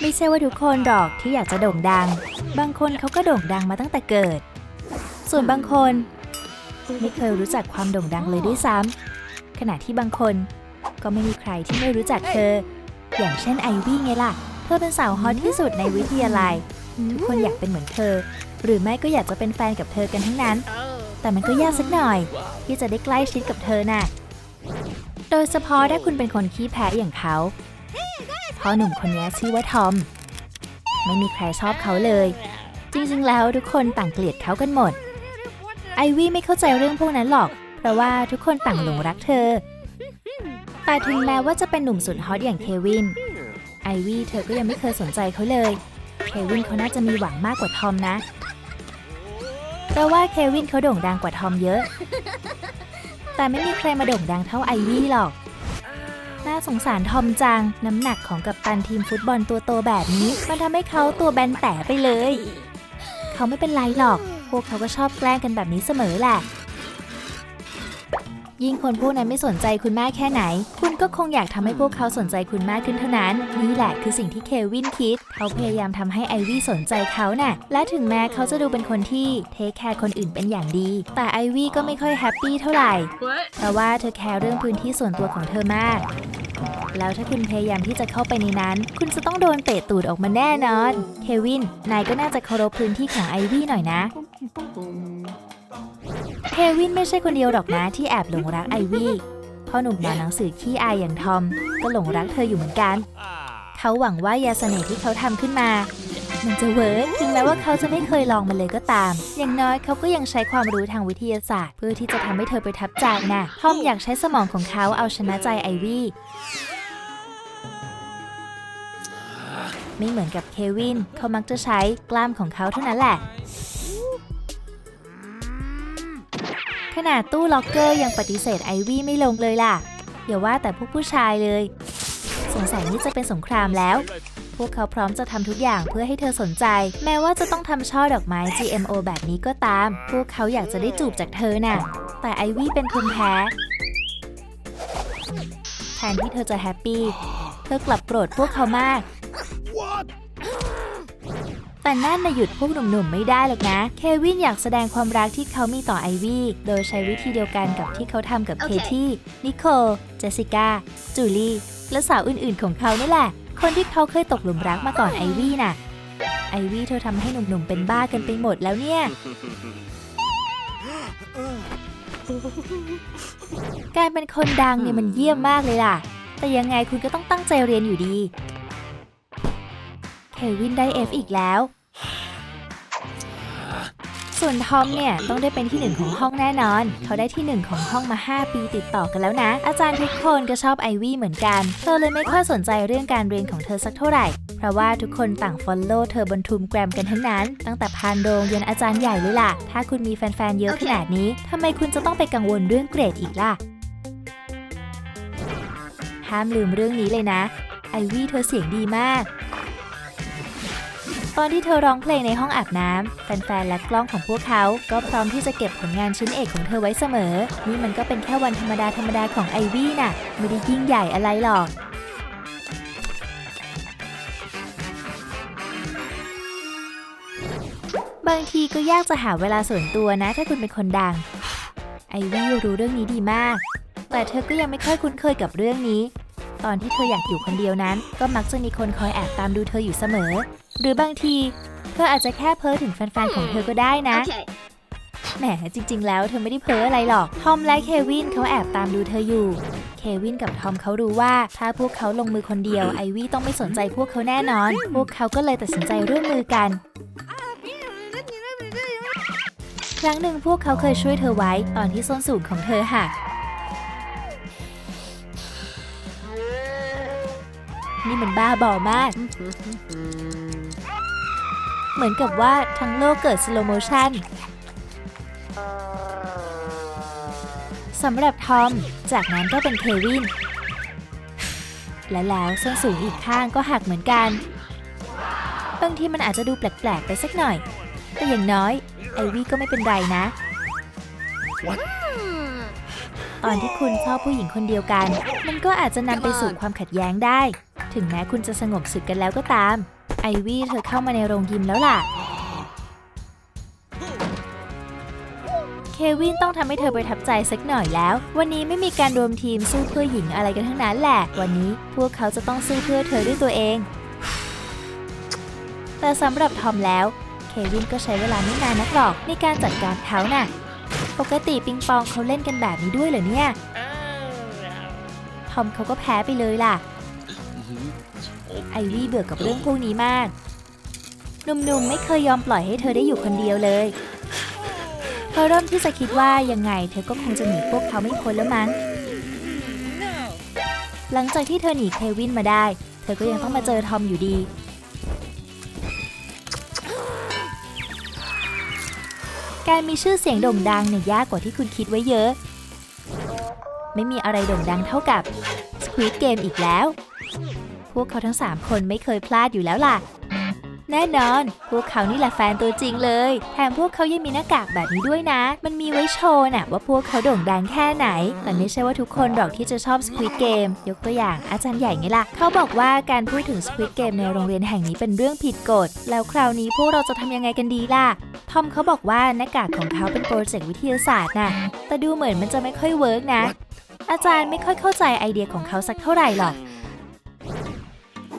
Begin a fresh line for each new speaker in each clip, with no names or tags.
ไม่ใช่ว่าทุกคนหรอกที่อยากจะโด่งดัง บางคนเขาก็โด่งดังมาตั้งแต่เกิด ส่วนบางคน ไม่เคยรู้จักความโด่งดังเลยด้วยซ้ำขณะที่บางคนก็ไม่มีใครที่ไม่รู้จักเธอ อย่างเช่นไอวี่ไงล่ะ เธอเป็นสาวฮอตที่สุดในวิทยาลัย ทุกคนอยากเป็นเหมือนเธอ หรือไม่ก็อยากจะเป็นแฟนกับเธอกันทั้งนั้น แต่มันก็ยากสักหน่อย ที่จะได้ใกล้ชิดกับเธอน่ะ โดยเฉพาะถ้าคุณเป็นคนขี้แพ้อย่างเขา พราะหนุ่มคนนี้ชื่อว่าทอม ไม่มีใครชอบเขาเลย จริงๆ แล้วทุกคนต่างเกลียดเขากันหมด ไอวี่ไม่เข้าใจเรื่องพวกนั้นหรอก เพราะว่าทุกคนต่างหลงรักเธอ แต่ถึงแม้ว่าจะเป็นหนุ่มสุดฮอตอย่างเควิน ไอวี่เธอก็ยังไม่เคยสนใจเขาเลย เควินเขาน่าจะมีหวังมากกว่าทอมนะ แต่ว่าเควินเขาโด่งดังกว่าทอมเยอะ แต่ไม่มีใครมาโด่งดังเท่าไอวี่หรอก น่าสงสารทอมจัง น้ำหนักของกัปตันทีมฟุตบอลตัวโตแบบนี้ มันทำให้เขาตัวแบนแต๋ไปเลย เขาไม่เป็นไรหรอก พวกเขาก็ชอบแกล้งกันแบบนี้เสมอแหละ ยิ่งคนพวกนั้นไม่สนใจคุณมากแค่ไหน คุณก็คงอยากทำให้พวกเขาสนใจคุณมากขึ้นเท่านั้น นี่แหละคือสิ่งที่เควินคิด เขาพยายามทำให้ไอวี่สนใจเขาน่ะ และถึงแม้เขาจะดูเป็นคนที่เทคแคร์คนอื่นเป็นอย่างดี แต่ไอวี่ก็ไม่ค่อยแฮปปี้เท่าไหร่ เพราะว่าเธอแคร์เรื่องพื้นที่ส่วนตัวของเธอมากแล้วถ้าคุณพยายามที่จะเข้าไปในนั้น คุณจะต้องโดนเตะตูดออกมาแน่นอน เควิน นายก็น่าจะเคารพพื้นที่ของไอวี่หน่อยนะ เควินไม่ใช่คนเดียวหรอกนะที่แอบหลงรักไอวี่พ่อหนุ่มหมอหนังสือขี้อายอย่างทอม ก็หลงรักเธออยู่เหมือนกัน เขาหวังว่ายาเสน่ห์ที่เขาทำขึ้นมา มันจะเวิร์กถึงแม้ว่าเขาจะไม่เคยลองมันเลยก็ตาม อย่างน้อยเขาก็ยังใช้ความรู้ทางวิทยาศาสตร์ เพื่อที่จะทำให้เธอประทับใจนะทอมอยากใช้สมองของเขาเอาชนะใจไอวี่ไม่เหมือนกับเควินเขามักจะใช้กล้ามของเขาเท่านั้นแหละ ขนาดตู้ล็อกเกอร์ยังปฏิเสธไอวี่ไม่ลงเลยล่ะ อย่าว่าแต่พวกผู้ชายเลย สงสัยนี่จะเป็นสงครามแล้ว พวกเขาพร้อมจะทำทุกอย่างเพื่อให้เธอสนใจ แม้ว่าจะต้องทำช่อดอกไม้ GMO แบบนี้ก็ตาม พวกเขาอยากจะได้จูบจากเธอน่ะ แต่ไอวี่เป็นภูมิแพ้แทนที่เธอจะแฮปปี้ เธอกลับโกรธพวกเขามาก แต่นั่นน่ะหยุดพวกหนุ่มๆไม่ได้หรอกนะ เควินอยากแสดงความรักที่เขามีต่อไอวี่โดยใช้วิธีเดียวกันกับที่เขาทำกับเค
โอเค
ที่นิโคลเจสสิก้าจูลี่และสาวอื่นๆของเขานี่แหละ คนที่เขาเคยตกหลุมรักมาก่อนไอวี่น่ะ ไอวี่เธอทำให้หนุ่มๆเป็นบ้ากันไปหมดแล้วเนี่ย การเป็นคนดังเนี่ยมันเยี่ยมมากเลยล่ะ แต่ยังไงคุณก็ต้องตั้งใจเรียนอยู่ดี เควินได้ F อีกแล้ว ส่วนทอมเนี่ยต้องได้เป็นที่หนึ่งของห้องแน่นอน เขาได้ที่หนึ่งของห้องมา 5 ปีติดต่อกันแล้วนะ อาจารย์ทุกคนก็ชอบไอวี่เหมือนกัน เธอเลยไม่ค่อยสนใจเรื่องการเรียนของเธอสักเท่าไหร่ เพราะว่าทุกคนต่างฟอลโล่เธอบนทูมแกรมกันทั้งนั้น ตั้งแต่พานโรงยันอาจารย์ใหญ่เลยล่ะ ถ้าคุณมีแฟนๆเยอะขนาดนี้ทำไมคุณจะต้องไปกังวลเรื่องเกรดอีกล่ะ ห้ามลืมเรื่องนี้เลยนะ ไอวี่เธอเสียงดีมาก ตอนที่เธอร้องเพลงในห้องอาบน้ำแฟนๆ และกล้องของพวกเขา ก็พร้อมที่จะเก็บผลงานชิ้นเอกของเธอไว้เสมอ นี่มันก็เป็นแค่วันธรรมดาธรรมดาของไอวี่น่ะ ไม่ได้ยิ่งใหญ่อะไรหรอกบางทีก็ยากจะหาเวลาส่วนตัวนะ ถ้าคุณเป็นคนดัง ไอวี่รู้เรื่องนี้ดีมาก แต่เธอก็ยังไม่ค่อยคุ้นเคยกับเรื่องนี้ ตอนที่เธออยากอยู่คนเดียวนั้น ก็มักจะมีคนคอยแอบตามดูเธออยู่เสมอ หรือบางทีเธออาจจะแค่เพ้อถึงแฟนๆ ของเธอก็ได้นะ
Okay.
แหมจริงๆ แล้วเธอไม่ได้เพ้ออะไรหรอก ทอมและเควินเขาแอบตามดูเธออยู่ เควินกับทอมเขารู้ว่าถ้าพวกเขาลงมือคนเดียวไอวี่ต้องไม่สนใจพวกเขาแน่นอน พวกเขาก็เลยตัดสินใจร่วมมือกัน ครั้งหนึ่งพวกเขาเคยช่วยเธอไว้ตอนที่ส้นสูงของเธอหักนี่มันบ้าบอมาก เหมือนกับว่าทั้งโลกเกิดสโลโมชันสำหรับทอม จากนั้นก็เป็นเควิน และแล้วส้นสูงอีกข้างก็หักเหมือนกัน บางทีมันอาจจะดูแปลกๆไปสักหน่อย แต่อย่างน้อย ไอวี่ก็ไม่เป็นไรนะ ตอนที่คุณชอบผู้หญิงคนเดียวกัน มันก็อาจจะนำไปสู่ความขัดแย้งได้ถถึงแม้คุณจะสงบศึกกันแล้วก็ตาม ไอวี่เธอเข้ามาในโรงยิมแล้วล่ะ เควินต้องทำให้เธอประทับใจสักหน่อยแล้ว วันนี้ไม่มีการรวมทีมสู้เพื่อหญิงอะไรกันทั้งนั้นแหละ วันนี้พวกเขาจะต้องสู้เพื่อเธอด้วยตัวเอง แต่สำหรับทอมแล้ว เควินก็ใช้เวลาไม่นานนักหรอกในการจัดการเขาน่ะ ปกติปิงปองเขาเล่นกันแบบนี้ด้วยเหรอเนี่ย ทอมเขาก็แพ้ไปเลยล่ะ ไอวี่เบื่อกับเรื่องพวกนี้มาก หนุ่มๆไม่เคยยอมปล่อยให้เธอได้อยู่คนเดียวเลยเธอเริ่มที่จะคิดว่ายังไงเธอก็คงจะหนีพวกเขาไม่พ้นแล้วมั้ง หลังจากที่เธอหนีเควินมาได้ เธอก็ยังต้องมาเจอทอมอยู่ดี การมีชื่อเสียงโด่งดังเนี่ยยากกว่าที่คุณคิดไว้เยอะ ไม่มีอะไรโด่งดังเท่ากับ Squid Game อีกแล้ว วกเขาทั้ง 3 คนไม่เคยพลาดอยู่แล้วล่ะ แน่นอน พวกเขานี่แหละแฟนตัวจริงเลย แถมพวกเขายังมีหน้ากากแบบนี้ด้วยนะ มันมีไว้โชว์น่ะว่าพวกเขาโด่งดังแค่ไหน แต่ไม่ใช่ว่าทุกคนหรอกที่จะชอบ Squid Game ยกตัวอย่างอาจารย์ใหญ่ไงล่ะ เขาบอกว่าการพูดถึง Squid Game ในโรงเรียนแห่งนี้เป็นเรื่องผิดกฎ แล้วคราวนี้พวกเราจะทำยังไงกันดีล่ะทอมเขาบอกว่าหน้ากากของเขาเป็นโปรเจกต์วิทยาศาสตร์น่ะ แต่ดูเหมือนมันจะไม่ค่อยเวิร์กนะ อาจารย์ไม่ค่อยเข้าใจไอเดียของเขาสักเท่าไหร่หรอก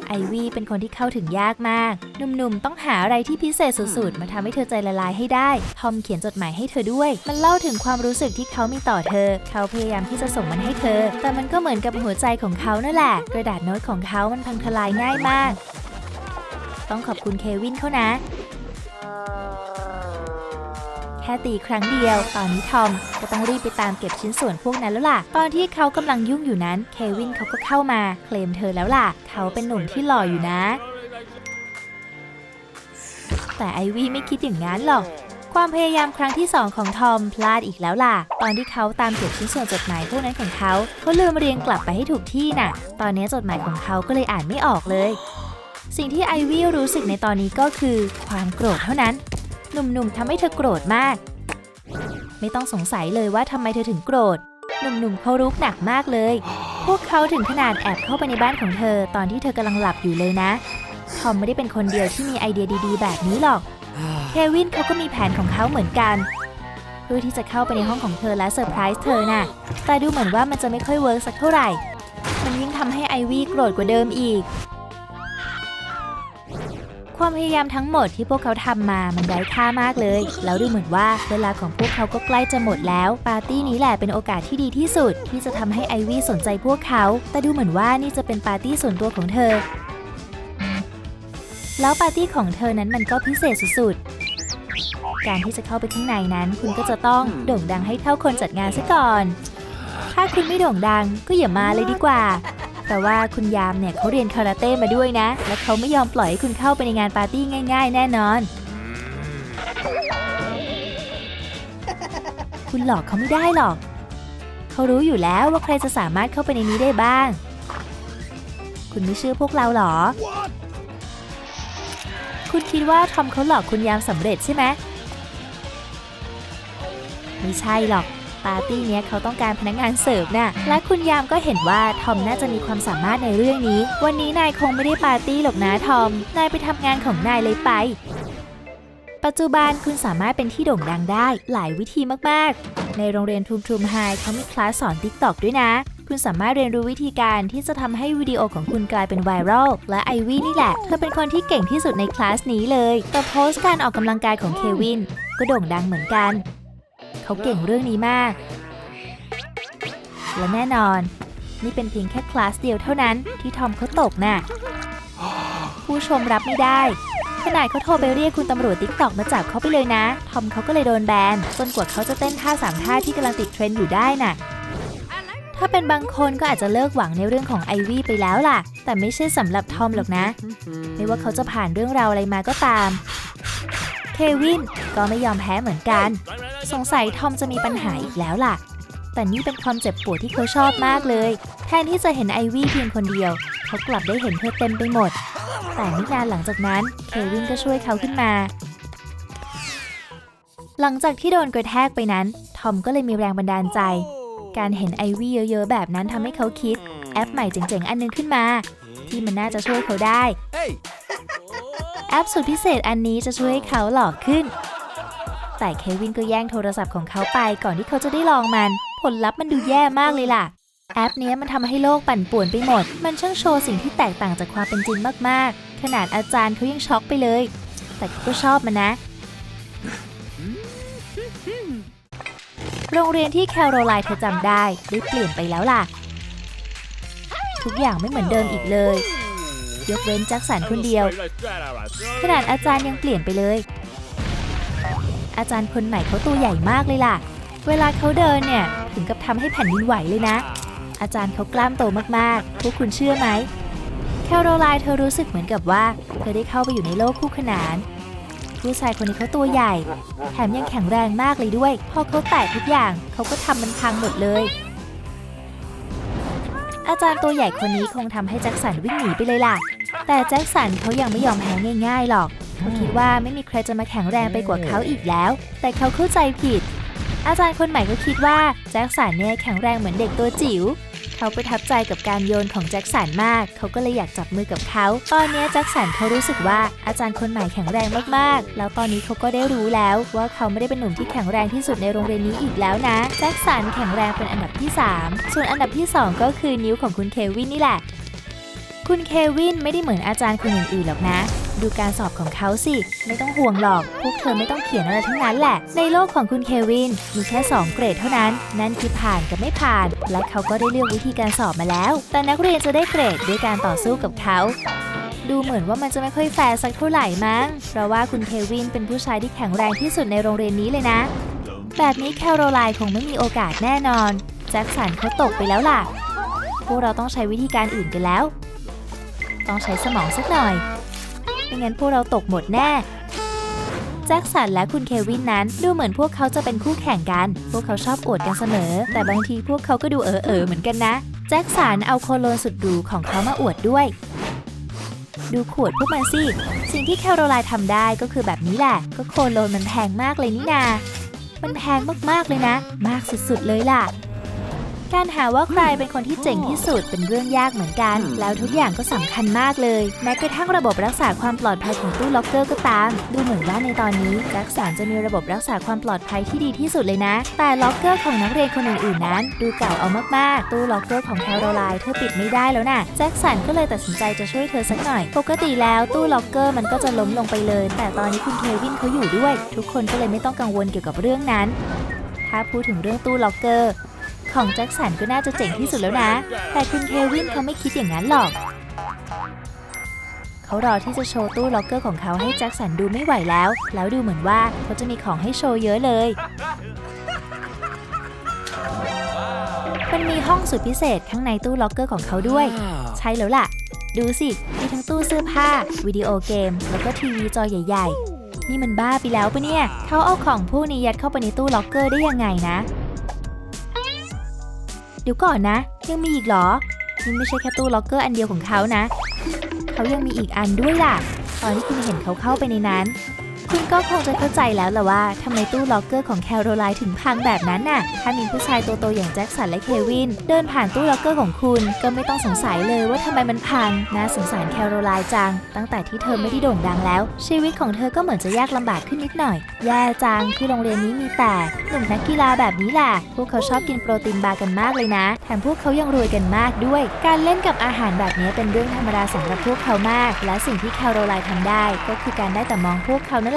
ไอวี่เป็นคนที่เข้าถึงยากมาก หนุ่มๆ ต้องหาอะไรที่พิเศษสุดๆ มาทำให้เธอใจละลายให้ได้ ทอมเขียนจดหมายให้เธอด้วย มันเล่าถึงความรู้สึกที่เขามีต่อเธอ เขาพยายามที่จะส่งมันให้เธอ แต่มันก็เหมือนกับหัวใจของเขานั่นแหละ กระดาษโน้ตของเขามันพังทลายง่ายมาก ต้องขอบคุณเควินเขานะ ค่ตีครั้งเดียว ตอนนี้ทอมก็ต้องรีบไปตามเก็บชิ้นส่วนพวกนั้นแล้วล่ะ ตอนที่เขากำลังยุ่งอยู่นั้น เควินเขาก็เข้ามา เคลมเธอแล้วล่ะ เขาเป็นหนุ่มที่หล่ออยู่นะ แต่ไอวี่ไม่คิดอย่างนั้นหรอกความพยายามครั้งที่สองของทอมพลาดอีกแล้วล่ะ ตอนที่เขาตามเก็บชิ้นส่วนจดหมายพวกนั้นของเขาเขาลืมเรียงกลับไปให้ถูกที่น่ะ ตอนนี้จดหมายของเขาก็เลยอ่านไม่ออกเลย สิ่งที่ไอวี่รู้สึกในตอนนี้ก็คือความโกรธเท่านั้น หนุ่มๆทำให้เธอโกรธมาก ไม่ต้องสงสัยเลยว่าทำไมเธอถึงโกรธ หนุ่มๆเขารุกหนักมากเลย พวกเขาถึงขนาดแอบเข้าไปในบ้านของเธอ ตอนที่เธอกำลังหลับอยู่เลยนะ ทอมไม่ได้เป็นคนเดียวที่มีไอเดียดีๆ แบบนี้หรอก เควินเขาก็มีแผนของเขาเหมือนกัน เพื่อที่จะเข้าไปในห้องของเธอและเซอร์ไพรส์เธอน่ะ แต่ดูเหมือนว่ามันจะไม่ค่อยเวิร์กสักเท่าไหร่ มันยิ่งทำให้ไอวี่โกรธกว่าเดิมอีก ความพยายามทั้งหมดที่พวกเขาทำมามันไร้ค่ามากเลย แล้วดูเหมือนว่าเวลาของพวกเขาก็ใกล้จะหมดแล้ว ปาร์ตี้นี้แหละเป็นโอกาสที่ดีที่สุด ที่จะทำให้ไอวี่สนใจพวกเขา แต่ดูเหมือนว่านี่จะเป็นปาร์ตี้ส่วนตัวของเธอ แล้วปาร์ตี้ของเธอนั้นมันก็พิเศษสุดๆ การที่จะเข้าไปข้างในนั้น คุณก็จะต้องโด่งดังให้เท่าคนจัดงานซะก่อน ถ้าคุณไม่โด่งดังก็อย่ามาเลยดีกว่า แต่ว่าคุณยามเนี่ยเขาเรียนคาราเต้มาด้วยนะ และเขาไม่ยอมปล่อยให้คุณเข้าไปในงานปาร์ตี้ง่าย ๆ แน่นอน คุณหลอกเขาไม่ได้หรอก เขารู้อยู่แล้วว่าใครจะสามารถเข้าไปในนี้ได้บ้าง คุณไม่เชื่อพวกเราหรอ คุณคิดว่าทอมเขาหลอกคุณยามสำเร็จใช่ไหมไม่ใช่หรอก ปาร์ตี้เนี้ยเขาต้องการพนักงานเสิร์ฟน่ะและคุณยามก็เห็นว่าทอมน่าจะมีความสามารถในเรื่องนี้ วันนี้นายคงไม่ได้ปาร์ตี้หรอกนะทอม นายไปทำงานของนายเลยไป ปัจจุบันคุณสามารถเป็นที่โด่งดังได้หลายวิธีมากๆ ในโรงเรียนทูมทูมไฮเขามีคลาสสอน TikTok ด้วยนะคุณสามารถเรียนรู้วิธีการที่จะทำให้วิดีโอของคุณกลายเป็นไวรัล และไอวี่นี่แหละ เธอเป็นคนที่เก่งที่สุดในคลาสนี้เลย แต่โพสต์การออกกำลังกายของเควิน ก็โด่งดังเหมือนกัน เขาเก่งเรื่องนี้มาก และแน่นอน นี่เป็นเพียงแค่คลาสเดียวเท่านั้นที่ทอมเขาตกน่ะ ผู้ชมรับไม่ได้ ขนาดเขาโทรไปเรียกคุณตำรวจติ๊กตอกมาจับเขาไปเลยนะ ทอมเขาก็เลยโดนแบนจนกว่าเขาจะเต้นท่าสามท่าที่กำลังติดเทรนด์อยู่ได้น่ะถ้าเป็นบางคนก็อาจจะเลิกหวังในเรื่องของไอวี่ไปแล้วล่ะ แต่ไม่ใช่สำหรับทอมหรอกนะ ไม่ว่าเขาจะผ่านเรื่องราวอะไรมาก็ตาม เควินก็ไม่ยอมแพ้เหมือนกัน สงสัยทอมจะมีปัญหาอีกแล้วล่ะ แต่นี่เป็นความเจ็บปวดที่เขาชอบมากเลย แทนที่จะเห็นไอวี่เพียงคนเดียว เขากลับได้เห็นเธอเต็มไปหมด แต่ไม่นานหลังจากนั้นเควินก็ช่วยเขาขึ้นมา หลังจากที่โดนกระแทกไปนั้น ทอมก็เลยมีแรงบันดาลใจ การเห็นไอวี่เยอะๆแบบนั้นทำให้เขาคิด แอปใหม่เจ๋งๆ อันนึงขึ้นมา ที่มันน่าจะช่วยเขาได้
Hey!
แอปสุดพิเศษอันนี้จะช่วยให้เขาหล่อขึ้น แต่เควินก็แย่งโทรศัพท์ของเขาไปก่อนที่เขาจะได้ลองมัน ผลลัพธ์มันดูแย่มากเลยล่ะ แอปนี้มันทำให้โลกปั่นป่วนไปหมด มันช่างโชว์สิ่งที่แตกต่างจากความเป็นจริงมากๆ ขนาดอาจารย์เขายังช็อกไปเลย แต่เขาก็ชอบมันนะ โรงเรียนที่แคโรไลน์เธอจำได้ได้เปลี่ยนไปแล้วล่ะ ทุกอย่างไม่เหมือนเดิมอีกเลย ยกเว้นแจ็คสันคนเดียว ขนาดอาจารย์ยังเปลี่ยนไปเลย อาจารย์คนใหม่เขาตัวใหญ่มากเลยล่ะ เวลาเขาเดินเนี่ยถึงกับทำให้แผ่นดินไหวเลยนะ อาจารย์เขากล้ามโตมากๆ พวกคุณเชื่อไหม แคโรไลน์เธอรู้สึกเหมือนกับว่า เธอได้เข้าไปอยู่ในโลกคู่ขนาน ผู้ชายคนนี้เขาตัวใหญ่ แถมยังแข็งแรงมากเลยด้วย พอเขาแตะทุกอย่างเขาก็ทำมันพังหมดเลย อาจารย์ตัวใหญ่คนนี้คงทำให้แจ็คสันวิ่งหนีไปเลยล่ะ แต่แจ็คสันเขายังไม่ยอมแพ้ง่าย ๆ หรอก เขาคิดว่าไม่มีใครจะมาแข็งแรงไปกว่าเขาอีกแล้ว แต่เขาเข้าใจผิด อาจารย์คนใหม่ก็คิดว่าแจ็คสันเนี่ยแข็งแรงเหมือนเด็กตัวจิ๋วเขาประทับใจกับการโยนของแจ็คสันมาก เขาก็เลยอยากจับมือกับเขา ตอนนี้แจ็คสันเขารู้สึกว่าอาจารย์คนใหม่แข็งแรงมากๆ แล้วตอนนี้เขาก็ได้รู้แล้วว่าเขาไม่ได้เป็นหนุ่มที่แข็งแรงที่สุดในโรงเรียนนี้อีกแล้วนะ แจ็คสันแข็งแรงเป็นอันดับที่ 3 ส่วนอันดับที่ 2 ก็คือนิ้วของคุณเควินนี่แหละ คุณเควินไม่ได้เหมือนอาจารย์คนอื่นๆหรอกนะ ดูการสอบของเขาสิ ไม่ต้องห่วงหรอก พวกเธอไม่ต้องเขียนอะไรทั้งนั้นแหละ ในโลกของคุณเควิน มีแค่ 2 เกรดเท่านั้น นั่นคือผ่านกับไม่ผ่าน และเขาก็ได้เลือกวิธีการสอบมาแล้ว แต่นักเรียนจะได้เกรดด้วยการต่อสู้กับเขาดูเหมือนว่ามันจะไม่ค่อยแฟร์สักเท่าไหร่มั้ง เพราะว่าคุณเควินเป็นผู้ชายที่แข็งแรงที่สุดในโรงเรียนนี้เลยนะ แบบนี้แคโรไลน์คงไม่มีโอกาสแน่นอน แจ็คสันเขาตกไปแล้วล่ะ พวกเราต้องใช้วิธีการอื่นกันแล้ว ต้องใช้สมองสักหน่อย ไม่งั้นพวกเราตกหมดแน่แจ็คสันและคุณเควินนั้นดูเหมือนพวกเขาจะเป็นคู่แข่งกัน พวกเขาชอบอวดกันเสมอ แต่บางทีพวกเขาก็ดูเออเออเหมือนกันนะ แจ็คสันเอาโคโลนสุดหรูของเขามาอวดด้วย ดูขวดพวกมันสิ สิ่งที่แคโรไลน์ทำได้ก็คือแบบนี้แหละ ก็โคโลนมันแพงมากเลยนี่นา มันแพงมากๆเลยนะ มากสุดๆเลยล่ะ การหาว่าใครเป็นคนที่เจ๋งที่สุดเป็นเรื่องยากเหมือนกัน แล้วทุกอย่างก็สำคัญมากเลย แม้กระทั่งระบบรักษาความปลอดภัยของตู้ล็อกเกอร์ก็ตาม ดูเหมือนว่าในตอนนี้แจ็คสันจะมีระบบรักษาความปลอดภัยที่ดีที่สุดเลยนะ แต่ล็อกเกอร์ของนักเรียนคนอื่นๆนั้น ดูเก่าเอามากๆ ตู้ล็อกเกอร์ของแคโรไลน์เธอปิดไม่ได้แล้วน่ะแจ็คสันก็เลยตัดสินใจจะช่วยเธอสักหน่อย ปกติแล้วตู้ล็อกเกอร์มันก็จะล้มลงไปเลย แต่ตอนนี้คุณเควินเขาอยู่ด้วย ทุกคนก็เลยไม่ต้องกังวลเกี่ยวกับเรื่องนั้นถ้าพูดถึงเรื่องตู้ล็อกเกอร์ ของแจ็คสันก็น่าจะเจ๋งที่สุดแล้วนะ แต่คุณเควินเขาไม่คิดอย่างนั้นหรอก เขารอที่จะโชว์ตู้ล็อกเกอร์ของเขาให้แจ็คสันดูไม่ไหวแล้ว แล้วดูเหมือนว่าเขาจะมีของให้โชว์เยอะเลย มันมีห้องสุดพิเศษข้างในตู้ล็อกเกอร์ของเขาด้วย ใช่แล้วล่ะ ดูสิ มีทั้งตู้เสื้อผ้า วิดีโอเกม แล้วก็ทีวีจอใหญ่ ๆ นี่มันบ้าไปแล้วปะเนี่ย เขาเอาของพวกนี้ยัดเข้าไปในตู้ล็อกเกอร์ได้ยังไงนะ ดี๋ยวก่อนนะ ยังมีอีกเหรอ นี่ไม่ใช่แค่ตู้ล็อกเกอร์อันเดียวของเขานะ เขายังมีอีกอันด้วยล่ะ ตอนที่คุณเห็นเขาเข้าไปในนั้น คุณก็คงจะเข้าใจแล้วล่ะว่าทำไมตู้ล็อกเกอร์ของแคโรไลน์ถึงพังแบบนั้นน่ะ ถ้ามีผู้ชายตัวโตอย่างแจ็คสันและเควิน เดินผ่านตู้ล็อกเกอร์ของคุณ ก็ไม่ต้องสงสัยเลยว่าทำไมมันพังน่าสงสารแคโรไลน์จัง ตั้งแต่ที่เธอไม่ได้โด่งดังแล้ว ชีวิตของเธอก็เหมือนจะยากลำบากขึ้นนิดหน่อย แย่จังที่โรงเรียนนี้มีแต่หนุ่มนักกีฬาแบบนี้แหละ พวกเขาชอบกินโปรตีนบาร์กันมากเลยนะ แถมพวกเขายังรวยกันมากด้วย การเล่นกับอาหารแบบนี้เป็นเรื่องธรรมดาสำหรับพวกเขามาก และสิ่งที่แคโรไลน์ทำได้ ก็คือการได้แต่มองพวกเขานั่นแหละ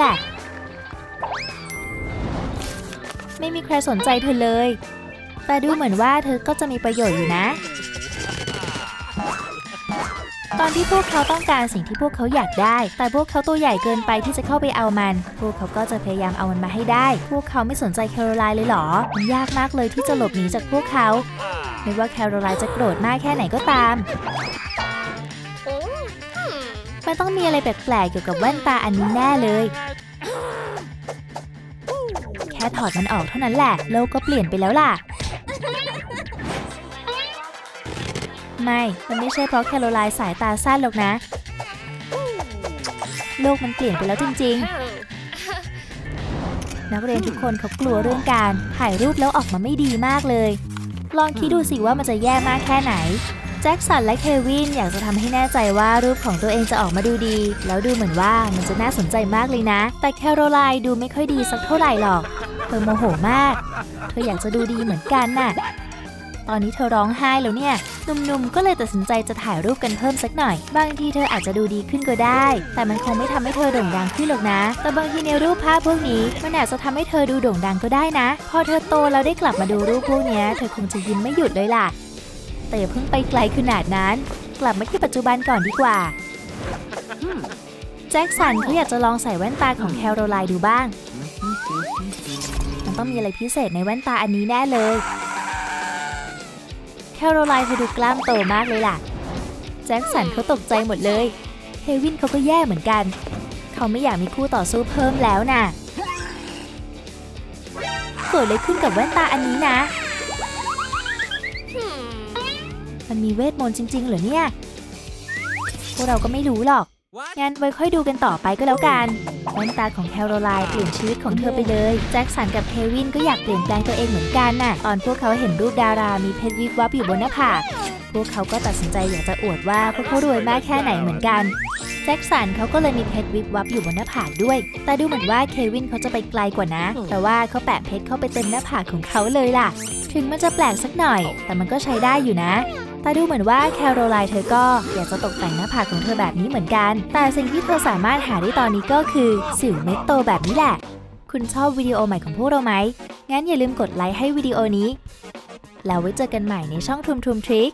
ไม่มีใครสนใจเธอเลย แต่ดูเหมือนว่าเธอก็จะมีประโยชน์อยู่นะ ตอนที่พวกเขาต้องการสิ่งที่พวกเขาอยากได้ แต่พวกเขาตัวใหญ่เกินไปที่จะเข้าไปเอามัน พวกเขาก็จะพยายามเอามันมาให้ได้ พวกเขาไม่สนใจแคโรไลน์เลยเหรอ มันยากมากเลยที่จะหลบหนีจากพวกเขา ไม่ว่าแคโรไลน์จะโกรธมากแค่ไหนก็ตามมันต้องมีอะไรแปลกๆเกี่ยวกับแว่นตาอันนี้แน่เลยแค่ถอดมันออกเท่านั้นแหละ โลกก็เปลี่ยนไปแล้วล่ะ ไม่ มันไม่ใช่เพราะแคโรไลน์สายตาสั้นหรอกนะ โลกมันเปลี่ยนไปแล้วจริง ๆ นักเรียนทุกคนเขากลัวเรื่องการถ่ายรูปแล้วออกมาไม่ดีมากเลย ลองคิดดูสิว่ามันจะแย่มากแค่ไหนแจ็คสันและเควินอยากจะทำให้แน่ใจว่ารูปของตัวเองจะออกมาดูดี แล้วดูเหมือนว่ามันจะน่าสนใจมากเลยนะ แต่แคโรไลน์ดูไม่ค่อยดีสักเท่าไหร่หรอก ธอโมโหมาก เธออยากจะดูดีเหมือนกันน่ะ ตอนนี้เธอร้องไห้แล้วเนี่ย หนุ่มๆ ก็เลยตัดสินใจจะถ่ายรูปกันเพิ่มสักหน่อย บางทีเธออาจจะดูดีขึ้นก็ได้ แต่มันคงไม่ทำให้เธอโด่งดังขึ้นหรอกนะ แต่บางทีในรูปภาพพวกนี้ มันอาจจะทำให้เธอดูโด่งดังก็ได้นะ พอเธอโตแล้วได้กลับมาดูรูปพวกเนี้ยเธอคงจะยิ้มไม่หยุดเลยล่ะ แต่อย่าเพิ่งไปไกลขนาดนั้น กลับมาที่ปัจจุบันก่อนดีกว่าแจ็คสันเขาอยากจะลองใส่แว่นตาของแคโรไลน์ดูบ้าง มันต้องมีอะไรพิเศษในแว่นตาอันนี้แน่เลย แคโรไลน์เธอดูกล้ามโตมากเลยล่ะ แจ็คสันเขาตกใจหมดเลยเควินเขาก็แย่เหมือนกัน เขาไม่อยากมีคู่ต่อสู้เพิ่มแล้วน่ะเกิดอะไรขึ้นกับแว่นตาอันนี้นะ มันมีเวทมนต์จริง ๆ เหรอเนี่ย พวกเราก็ไม่รู้หรอก งั้นไว้ค่อยดูกันต่อไปก็แล้วกันแว่นตาของแคโรไลน์เปลี่ยนชีวิตของเธอไปเลย แจ็คสันกับเควินก็อยากเปลี่ยนแปลงตัวเองเหมือนกันน่ะ ตอนพวกเขาเห็นรูปดารามีเพชรวิบวับอยู่บนหน้าผากพวกเขาก็ตัดสินใจอยากจะอวดว่าพวกเขารวยมากแค่ไหนเหมือนกัน แจ็คสันเขาก็เลยมีเพชรวิบวับอยู่บนหน้าผากด้วย แต่ดูเหมือนว่าเควินเขาจะไปไกลกว่านะ แต่ว่าเขาแปะเพชรเข้าไปเต็มหน้าผากของเขาเลยล่ะ ถึงมันจะแปลกสักหน่อย แต่มันก็ใช้ได้อยู่นะ แต่ดูเหมือนว่าแคโรไลน์เธอก็อยากจะตกแต่งหน้าผากของเธอแบบนี้เหมือนกัน แต่สิ่งที่เธอสามารถหาได้ตอนนี้ก็คือสิวเม็ดโตแบบนี้แหละ คุณชอบวิดีโอใหม่ของพวกเราไหม งั้นอย่าลืมกดไลค์ให้วิดีโอนี้ แล้วไว้เจอกันใหม่ในช่องทุมทุมทริค